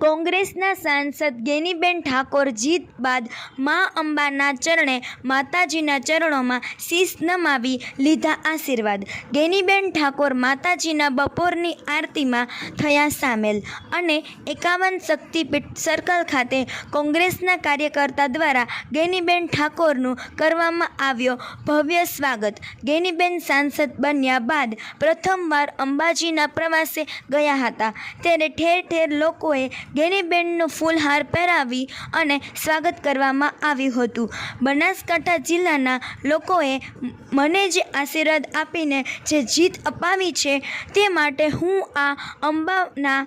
કોંગ્રેસના સાંસદ ગેનીબેન ઠાકોર જીત બાદ મા અંબાના ચરણે માતાજીના ચરણોમાં શીશ નમાવી લીધા આશીર્વાદ. ગેનીબેન ઠાકોર માતાજીના બપોરની આરતીમાં થયા સામેલ અને એકાવન શક્તિપીઠ સર્કલ ખાતે કોંગ્રેસના કાર્યકર્તા દ્વારા ગેનીબેન ઠાકોરનું કરવામાં આવ્યો ભવ્ય સ્વાગત. ગેનીબેન સાંસદ બન્યા બાદ પ્રથમવાર અંબાજીના પ્રવાસે ગયા હતા. ત્યારે ઠેર ઠેર લોકોએ ગેનીબેનનું ફૂલહાર પહેરાવી અને સ્વાગત કરવામાં આવ્યું હતું. બનાસકાંઠા જિલ્લાના લોકોએ મને જે આશીર્વાદ આપીને જે જીત અપાવી છે તે માટે હું આ અંબાના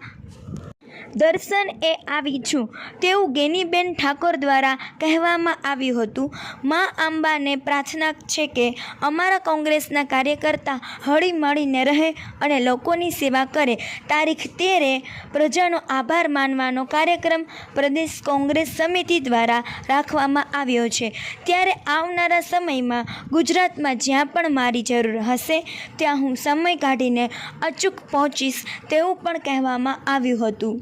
દર્શન એ આવી છું. તેવું ગેનીબેન ઠાકોર દ્વારા કહેવામાં આવ્યું હતું. મા અંબાને પ્રાર્થના છે કે અમારા કોંગ્રેસના કાર્યકર્તા હળી મળીને રહે અને લોકોની સેવા કરે. તારીખ તેરે પ્રજાનો આભાર માનવાનો કાર્યક્રમ પ્રદેશ કોંગ્રેસ સમિતિ દ્વારા રાખવામાં આવ્યો છે. ત્યારે આવનારા સમયમાં ગુજરાતમાં જ્યાં પણ મારી જરૂર હશે, ત્યાં હું સમય કાઢીને અચૂક પહોંચીશ તેવું પણ કહેવામાં આવ્યું હતું.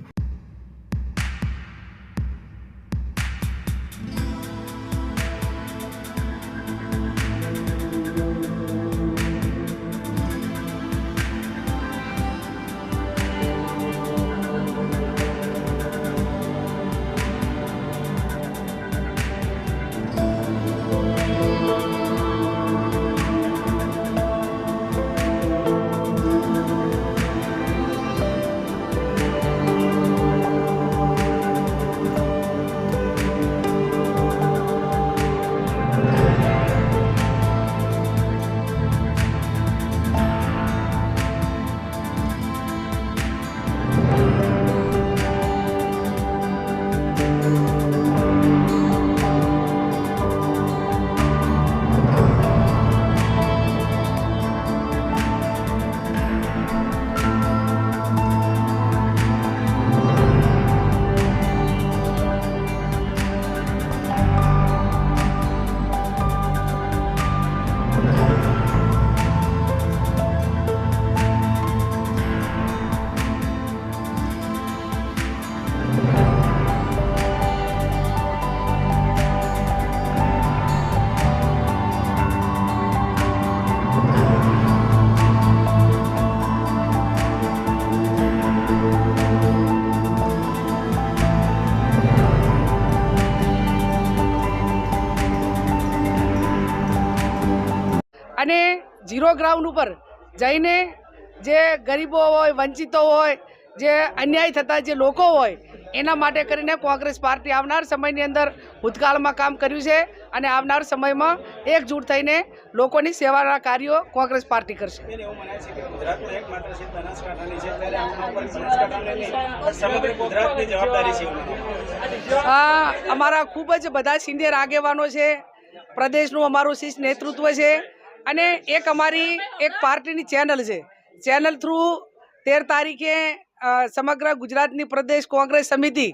અને ઝીરો ગ્રાઉન્ડ ઉપર જઈને જે ગરીબો હોય વંચિતો હોય જે અન્યાય થતા જે લોકો હોય એના માટે કરીને કોંગ્રેસ પાર્ટી આવનાર સમયની અંદર ભૂતકાળમાં કામ કર્યું છે અને આવનાર સમયમાં એકજૂટ થઈને લોકોની સેવાના કાર્યો કોંગ્રેસ પાર્ટી કરશે. અમારા ખૂબ જ બધા સિનિયર આગેવાનો છે પ્રદેશનું અમારું શીર્ષ નેતૃત્વ છે અને એક અમારી એક પાર્ટીની ચેનલ છે. ચેનલ થ્રુ તેર તારીખે સમગ્ર ગુજરાતની પ્રદેશ કોંગ્રેસ સમિતિ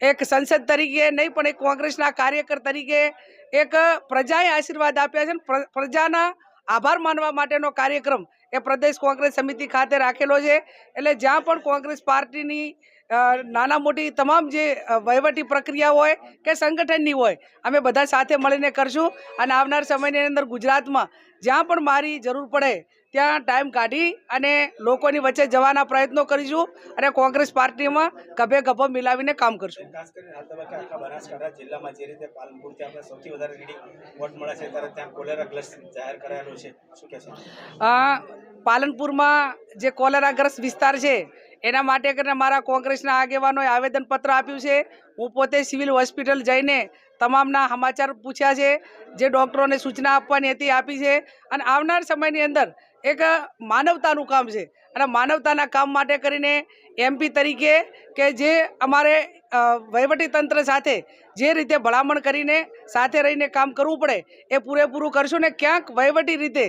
એક સંસદ તરીકે નહીં, પણ એક કોંગ્રેસના કાર્યકર તરીકે એક પ્રજાએ આશીર્વાદ આપ્યા છે અને પ્રજાના આભાર માનવા માટેનો કાર્યક્રમ એ પ્રદેશ કોંગ્રેસ સમિતિ ખાતે રાખેલો છે. એટલે જ્યાં પણ કોંગ્રેસ પાર્ટીની નાના મોટી તમામ જે વહીવટી પ્રક્રિયા હોય કે સંગઠનની હોય, અમે બધા સાથે મળીને કરશું. અને આવનાર સમયની અંદર ગુજરાતમાં જ્યાં પણ મારી જરૂર પડે ત્યાં ટાઈમ કાઢી અને લોકોની વચ્ચે જવાના પ્રયત્નો કરીશું અને કોંગ્રેસ પાર્ટીમાં ગભે ગભો મિલાવીને કામ કરશું. ખાસ કરીને આ તબક્કે આખા બનાસકાંઠા જિલ્લામાં જે રીતે પાલનપુરથી આપણે સૌથી વધારે લીડિંગ વોટ મળે છે ત્યારે ત્યાં કોલેરા ગ્લસ જાહેર કરાયેલો છે. શું કહેશો? પાલનપુરમાં જે કોલેરાગ્રસ્ત વિસ્તાર છે એના માટે કરીને મારા કોંગ્રેસના આગેવાનોએ આવેદનપત્ર આપ્યું છે. હું પોતે સિવિલ હોસ્પિટલ જઈને તમામના સમાચાર પૂછ્યા છે જે ડૉક્ટરોને સૂચના આપવાની હતી આપી છે. અને આવનાર સમયની અંદર એક માનવતાનું કામ છે. અને માનવતાના કામ માટે કરીને એમપી તરીકે કે જે અમારે વહીવટીતંત્ર સાથે જે રીતે ભલામણ કરીને સાથે રહીને કામ કરવું પડે, એ પૂરેપૂરું કરશું ને ક્યાંક વહીવટી રીતે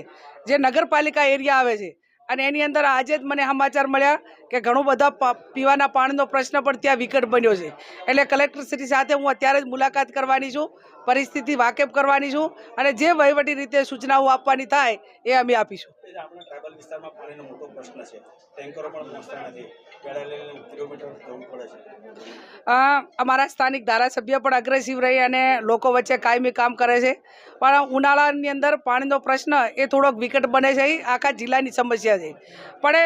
જે નગરપાલિકા એરિયા આવે છે. અને એની અંદર આજે જ મને સમાચાર મળ્યા કે ઘણો બધા પીવાના પાણીનો પ્રશ્ન પણ ત્યાં વિકટ બન્યો છે. એટલે કલેક્ટરશ્રી સાથે હું અત્યારે જ મુલાકાત કરવાની છું. પરિસ્થિતિ વાકેફ કરવાની છું અને જે વહીવટી રીતે સૂચનાઓ આપવાની થાય એ અમે આપીશું. અમારા સ્થાનિક ધારાસભ્ય પણ અગ્રેસિવ રહી અને લોકો વચ્ચે કાયમી કામ કરે છે. પણ ઉનાળાની અંદર પાણીનો પ્રશ્ન એ થોડોક વિકટ બને છે. આખા જિલ્લાની સમસ્યા છે. પણ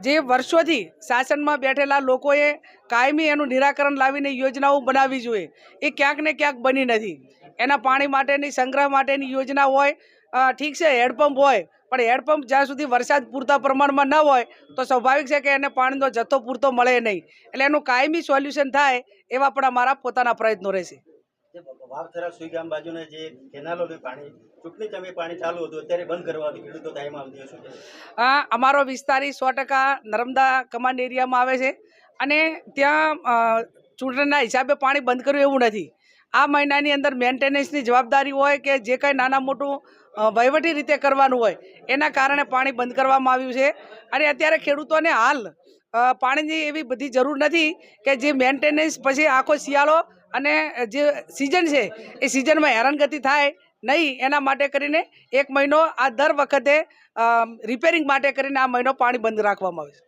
જે વર્ષોથી શાસનમાં બેઠેલા લોકોએ કાયમી એનું નિરાકરણ લાવીને યોજનાઓ બનાવવી જોઈએ. એ ક્યાંક ને ક્યાંક બની નથી. એના પાણી માટેની સંગ્રહ માટેની યોજના હોય ઠીક છે હેડપંપ હોય પણ હેડપંપ જ્યાં સુધી વરસાદ પૂરતા પ્રમાણમાં ન હોય તો સ્વાભાવિક છે કે એને પાણીનો જથ્થો પૂરતો મળે નહીં. એટલે એનું કાયમી સોલ્યુશન થાય એવા પણ અમારા પોતાના પ્રયત્નો રહેશે. જે વાવથરા સુઈ ગામ જે કેનાલોનું પાણી ચૂંટણી સમયે પાણી ચાલુ હતું અત્યારે બંધ કરવાથી ખેડૂતો દાયમાં આવતી શું કહેશો? અમારો વિસ્તાર સો ટકા નર્મદા કમાન્ડ એરિયામાં આવે છે. અને ત્યાં ચૂંટણીના હિસાબે પાણી બંધ કર્યું એવું નથી. આ મહિનાની અંદર મેન્ટેનન્સની જવાબદારી હોય કે જે કંઈ નાના મોટું વહીવટી રીતે કરવાનું હોય, એના કારણે પાણી બંધ કરવામાં આવ્યું છે. અને અત્યારે ખેડૂતોને હાલ પાણીની એવી બધી જરૂર નથી કે જે મેન્ટેનન્સ પછી આખો શિયાળો અને જે સિઝન છે, એ સિઝનમાં હેરાનગતિ થાય નહીં, એના માટે કરીને એક મહિનો આ દર વખતે રિપેરિંગ માટે કરીને આ મહિનો પાણી બંધ રાખવામાં આવે છે.